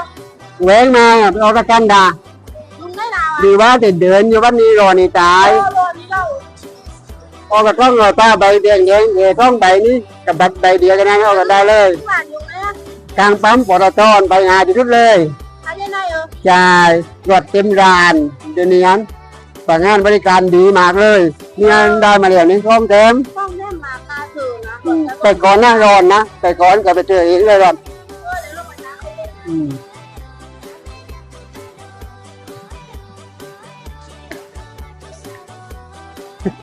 งอะตัวแหวงมาเอากระกันดาลุงได้เราอะดีว่าจะเดินอยู่วันนี้รอนี่ตายเออรถนี่เราพอกระต้องรอป้าใบแดงแดงเอต้องใบนี้กับบัตรใบเดียวกันนะเอากันได้เลยบ้านอยู่นะกลางปั๊มปตทไปหาที่สุดเลยอะไรไหนเออจ่ายรถเต็มรานเดี๋ยวนี้นั้นฝากงานบริการดีมากเลยนี่งานได้มาแล้วนี่พร้อมเต็มต้องเต้มมาคาเธอนะอืมแต่ก่อนหน้าร้อนนะแต่ก่อนก็ไปเจอเองเลยร้อน เ